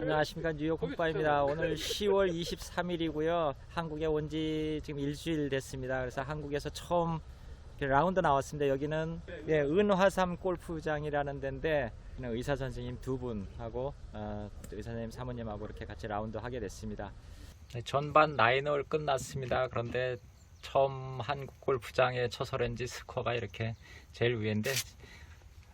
안녕하십니까 뉴욕 국바입니다. 오늘 10월 23일이고요. 한국에 온 지 지금 일주일 됐습니다. 그래서 한국에서 처음 이렇게 라운드 나왔습니다. 여기는 예, 은화삼 골프장이라는 데인데 그냥 의사 선생님 두 분하고 어, 의사 선생님 사모님하고 이렇게 같이 라운드 하게 됐습니다. 네, 전반 나인홀 끝났습니다. 그런데 처음 한국 골프장에 쳐서인지 스코어가 이렇게 제일 위인데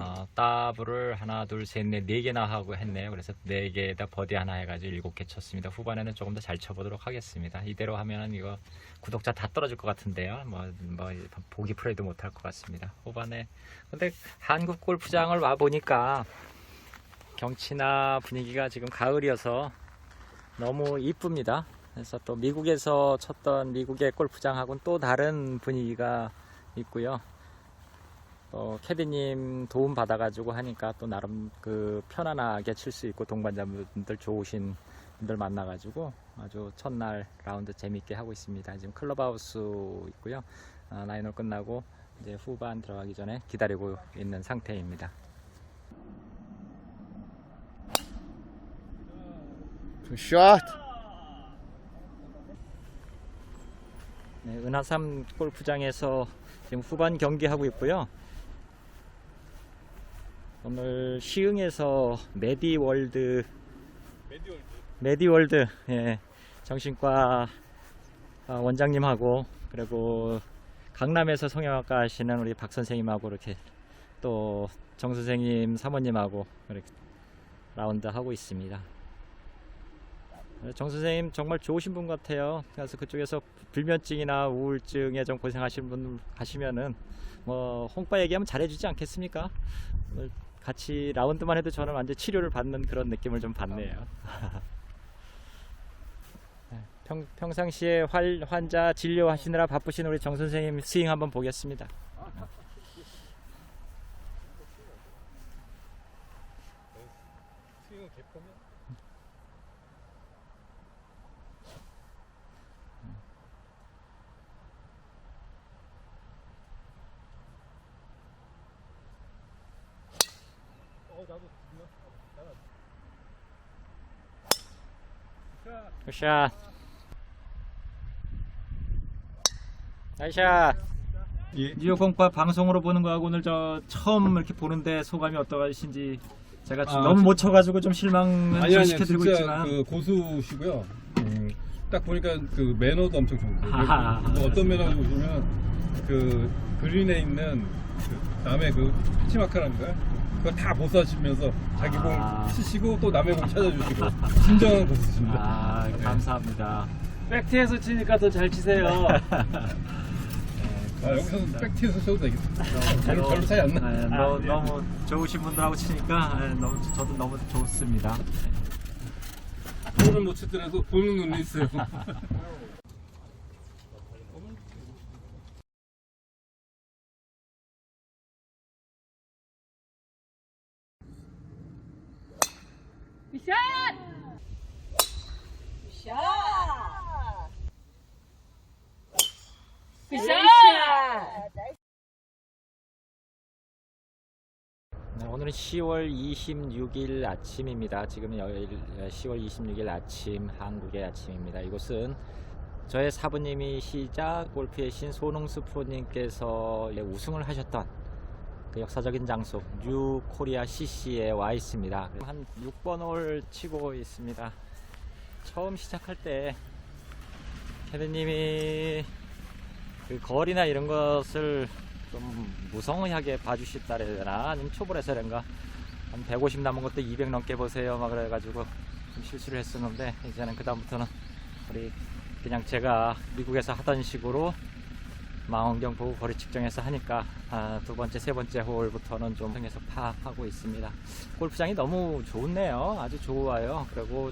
어, 더블을 하나, 둘, 셋, 넷, 네 개나 하고 했네요. 그래서 네 개에다 버디 하나 해가지고 일곱 개 쳤습니다. 후반에는 조금 더 잘 쳐보도록 하겠습니다. 이대로 하면은 이거 구독자 다 떨어질 것 같은데요. 뭐, 뭐 보기 프레이도 못할 것 같습니다. 후반에 근데 한국 골프장을 와 보니까 경치나 분위기가 지금 가을이어서 너무 이쁩니다. 그래서 또 미국에서 쳤던 미국의 골프장하고는 또 다른 분위기가 있고요. 또 캐디님 도움 받아가지고 하니까 또 나름 그 편안하게 칠 수 있고 동반자분들 좋으신 분들 만나가지고 아주 첫날 라운드 재밌게 하고 있습니다. 지금 클럽하우스 있고요. 아, 라인홀 끝나고 이제 후반 들어가기 전에 기다리고 있는 상태입니다. 샷. 네, 은하삼 골프장에서 지금 후반 경기하고 있고요. 오늘 시흥에서 메디월드 메디월드 예, 정신과 어, 원장님하고 그리고 강남에서 성형외과 하시는 우리 박 선생님하고 이렇게 또 정 선생님 사모님하고 이렇게 라운드 하고 있습니다. 정 선생님 정말 좋으신 분 같아요. 그래서 그쪽에서 불면증이나 우울증에 좀 고생하시는 분 가시면은 뭐 홍빠 얘기하면 잘해주지 않겠습니까? 같이 라운드만 해도 저는 완전 치료를 받는 그런 느낌을 좀 받네요. 네, 평, 평상시에 활, 환자 진료하시느라 바쁘신 우리 정 선생님 스윙 한번 보겠습니다. 스윙은 개폼이야. 어 나도 굿샷. 나이샷. 뉴욕 공파 방송으로 보는 거하고 오늘 저 처음 이렇게 보는데 소감이 어떠하신지 제가 좀 아, 너무 진- 못 쳐가지고 좀 실망은 아니 좀 아니 시켜드리고 진짜 있지만 그 고수시고요. 음, 딱 보니까 그 매너도 엄청 좋고 아하. 그리고 어떤 매너가 좋으시면 그 그린에 있는 그 남의 그 피치마카라는 거야. 그거 다 보수하시면서 자기 공 아. 치시고 또 남의 공 찾아주시고 진정한 고수십니다. 아 감사합니다. 백티에서 치니까 더 잘 치세요. 아, 여기서는 백티에서 쳐도 되겠다. 별로, 어, 별로 차이 안 나. 네, 너, 너무 좋으신 분들하고 치니까 네, 너무 저도 너무 좋습니다. 손을 못 치더라도 보는 눈이 있어요. 샷! 샷! 샷! 네, 오늘은 10월 26일 아침입니다. 지금 10월 26일 아침 한국의 아침입니다. 이곳은 저의 사부님이시자 골프의 신 손흥수 프로님께서 예, 우승을 하셨던 그 역사적인 장소 뉴 코리아 CC에 와 있습니다. 한 6번 홀 치고 있습니다. 처음 시작할 때 캐드님이 그 거리나 이런 것을 좀 무성하게 봐주셨다 해야 되나? 아니면 초보라서 그런가? 한 150 남은 것도 200 넘게 보세요. 막 그래가지고 좀 실수를 했었는데 이제는 그 다음부터는 우리 그냥 제가 미국에서 하던 식으로 망원경 보고 거리 측정해서 하니까 아, 두 번째 세 번째 홀부터는 좀 흥해서 파하고 있습니다. 골프장이 너무 좋네요. 아주 좋아요. 그리고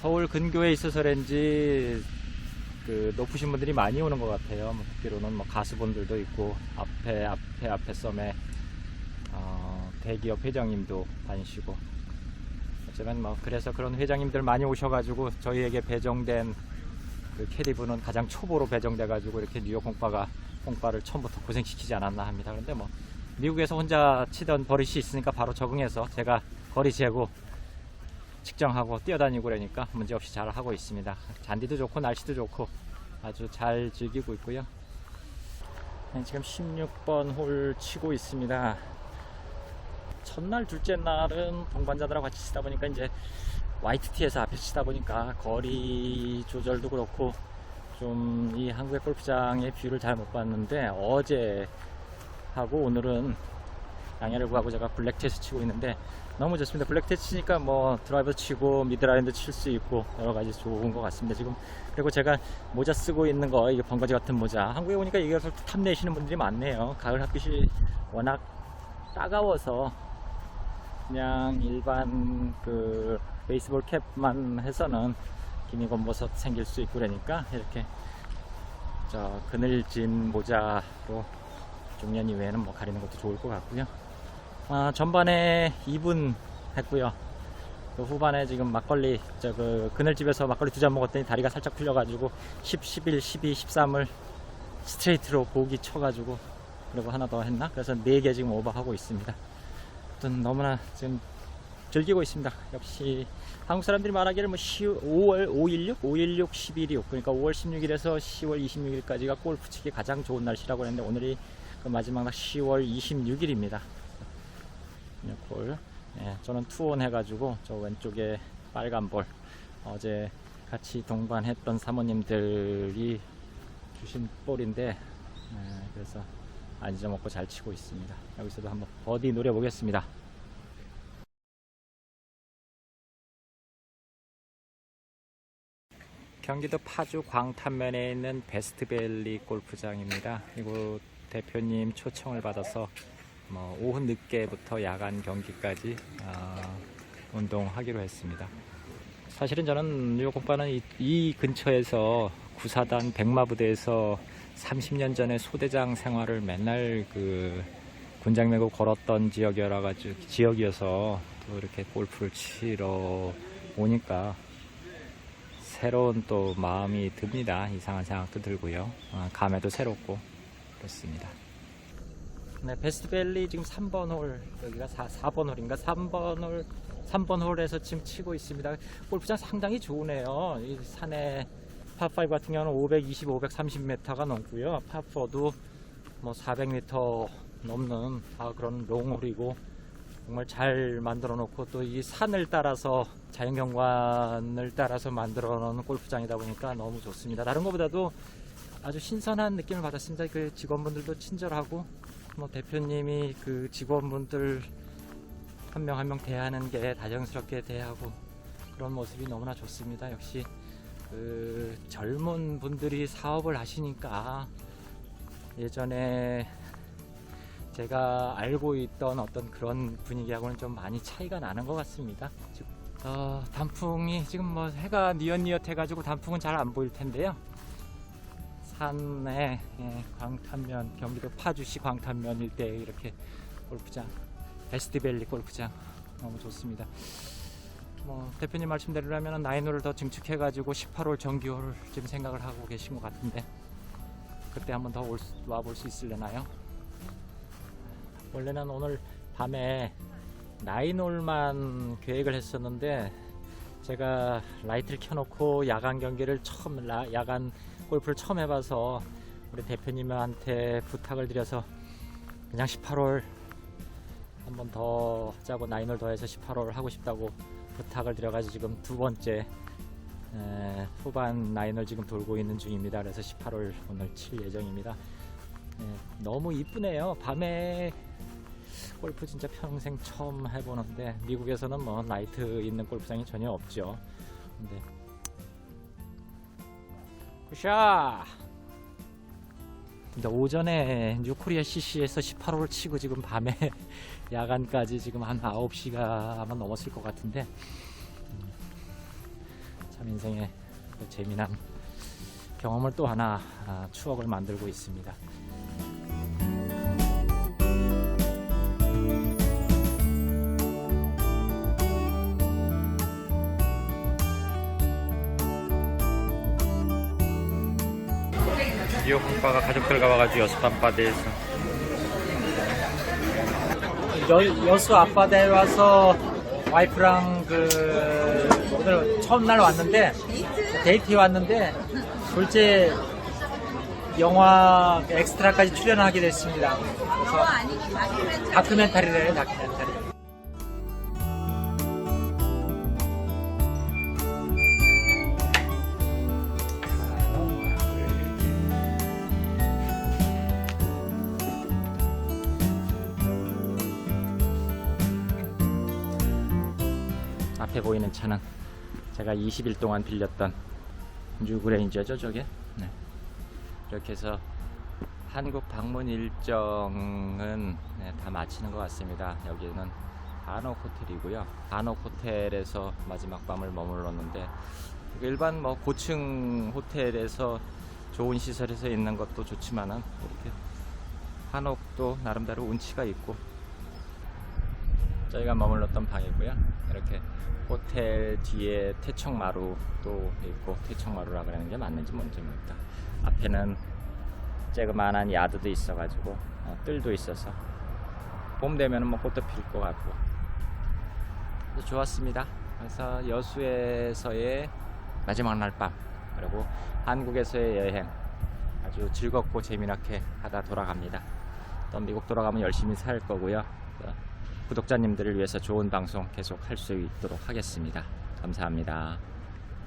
서울 근교에 있어서 그런지 그 높으신 분들이 많이 오는 것 같아요. 뭐 듣기로는 뭐 가수분들도 있고 앞에 앞에 앞에 썸에 어, 대기업 회장님도 다니시고 어쩌면 뭐 그래서 그런 회장님들 많이 오셔가지고 저희에게 배정된 그 캐디분은 가장 초보로 배정돼가지고 이렇게 뉴욕 공파가 공파를 처음부터 고생시키지 않았나 합니다. 그런데 뭐 미국에서 혼자 치던 버릇이 있으니까 바로 적응해서 제가 거리 재고 측정하고 뛰어다니고 그러니까 문제 없이 잘 하고 있습니다. 잔디도 좋고 날씨도 좋고 아주 잘 즐기고 있고요. 네, 지금 16번 홀 치고 있습니다. 첫날, 둘째 날은 동반자들하고 같이 치다 보니까 이제 화이트티에서 앞에 치다 보니까 거리 조절도 그렇고 좀 이 한국의 골프장의 뷰를 잘 못 봤는데 어제 하고 오늘은 양해를 구하고 제가 블랙티에서 치고 있는데 너무 좋습니다. 블랙티 치니까 뭐 드라이버 치고 미드라인도 칠수 있고 여러 가지 좋은 것 같습니다. 지금 그리고 제가 모자 쓰고 있는 거 이게 번거지 같은 모자 한국에 오니까 이것을 탐내시는 분들이 많네요. 가을 햇빛이 워낙 따가워서 그냥 일반 그 베이스볼 캡만 해서는 기미 검버섯 생길 수 있고 그러니까 이렇게 저 그늘진 모자로 중년 이외에는 뭐 가리는 것도 좋을 것 같고요. 아, 전반에 2분 했고요. 그 후반에 지금 막걸리 저 그 그늘집에서 막걸리 두 잔 먹었더니 다리가 살짝 풀려가지고 10, 11, 12, 13을 스트레이트로 보기 쳐가지고 그리고 하나 더 했나? 그래서 4개 지금 오버하고 있습니다. 아무튼 너무나 지금 즐기고 있습니다. 역시 한국 사람들이 말하기를 뭐 10, 5월 516, 516, 1126 그러니까 5월 16일에서 10월 26일까지가 골프 치기 가장 좋은 날씨라고 했는데 오늘이 그 마지막 날 10월 26일입니다. 볼. 예, 저는 투온 해가지고 저 왼쪽에 빨간 볼 어제 같이 동반했던 사모님들이 주신 볼인데 예, 그래서 안 잊어먹고 잘 치고 있습니다. 여기서도 한번 버디 노려보겠습니다. 경기도 파주 광탄면에 있는 베스트밸리 골프장입니다. 이곳 대표님 초청을 받아서 뭐 오후 늦게부터 야간 경기까지 아, 운동하기로 했습니다. 사실은 저는 뉴욕 공파는 이, 이 근처에서 구사단 백마부대에서 30년 전에 소대장 생활을 맨날 그 군장 메고 걸었던 지역이라 가지고 지역이어서 또 이렇게 골프를 치러 오니까 새로운 또 마음이 듭니다. 이상한 생각도 들고요. 아, 감회도 새롭고 그렇습니다. 네, 베스트밸리 지금 3번 홀 여기가 4, 4번 홀인가 3번 홀 3번 홀에서 지금 치고 있습니다. 골프장 상당히 좋으네요. 이 산에 파5 같은 경우는 520, 530m가 넘고요. 파4도 뭐 400m 넘는 아, 그런 롱홀이고 정말 잘 만들어 놓고 또 이 산을 따라서 자연경관을 따라서 만들어 놓은 골프장이다 보니까 너무 좋습니다. 다른 것보다도 아주 신선한 느낌을 받았습니다. 그 직원분들도 친절하고 뭐 대표님이 그 직원분들 한명 한 명 대하는 게 다정스럽게 대하고 그런 모습이 너무나 좋습니다. 역시 그 젊은 분들이 사업을 하시니까 예전에 제가 알고 있던 어떤 그런 분위기하고는 좀 많이 차이가 나는 것 같습니다. 어, 단풍이 지금 뭐 해가 니엇니엇 해가지고 단풍은 잘 안 보일 텐데요. 산에 예, 광탄면 경기도 파주시 광탄면 일대에 이렇게 골프장 베스트밸리 골프장 너무 좋습니다. 뭐 대표님 말씀대로라면 나인홀을 더 증축해 가지고 18홀 정규홀을 지금 생각을 하고 계신 것 같은데 그때 한번 더 와볼 수 있을려나요? 원래는 오늘 밤에 나인홀만 계획을 했었는데 제가 라이트를 켜놓고 야간 경기를 처음 라- 야간 골프를 처음 해봐서 우리 대표님한테 부탁을 드려서 그냥 18홀 한 번더 하자고 나인홀 더해서 18홀 하고 싶다고 부탁을 드려가지고 지금 두 번째 에, 후반 나인홀 지금 돌고 있는 중입니다. 그래서 18홀 오늘 칠 예정입니다. 예, 너무 이쁘네요. 밤에 골프 진짜 평생 처음 해보는데 미국에서는 뭐 라이트 있는 골프장이 전혀 없죠. 근데 굿샷! 근데 오전에 뉴코리아 CC에서 18홀을 치고 지금 밤에 야간까지 지금 한 9시가 아마 넘었을 것 같은데 음, 참 인생의 그 재미난 경험을 또 하나 아, 추억을 만들고 있습니다. 뉴욕 오빠가 가족들과 와가지고 여수 앞바다에서 여, 여수 앞바다에 와서 와이프랑 그 처음 날 왔는데 데이트에 왔는데 둘째 영화 엑스트라까지 출연하게 됐습니다. 그래서 다큐멘터리래요, 다큐멘터리. 앞에 보이는 차는 제가 20일 동안 빌렸던 뉴그레인저죠, 저게. 네. 이렇게 해서 한국 방문 일정은 네, 다 마치는 것 같습니다. 여기는 한옥 호텔이고요. 한옥 호텔에서 마지막 밤을 머물렀는데 일반 뭐 고층 호텔에서 좋은 시설에서 있는 것도 좋지만은 이렇게 한옥도 나름대로 운치가 있고 저희가 머물렀던 방이고요. 이렇게 호텔 뒤에 태척마루도 있고 태척마루라 그러는 게 맞는지 뭔지 모르겠다. 앞에는 쬐그만한 야드도 있어가지고 어, 뜰도 있어서 봄 되면은 뭐 꽃도 필 것 같고 좋았습니다. 그래서 여수에서의 마지막 날 밤 그리고 한국에서의 여행 아주 즐겁고 재미나게 하다 돌아갑니다. 또 미국 돌아가면 열심히 살 거고요. 또 구독자님들을 위해서 좋은 방송 계속 할 수 있도록 하겠습니다. 감사합니다.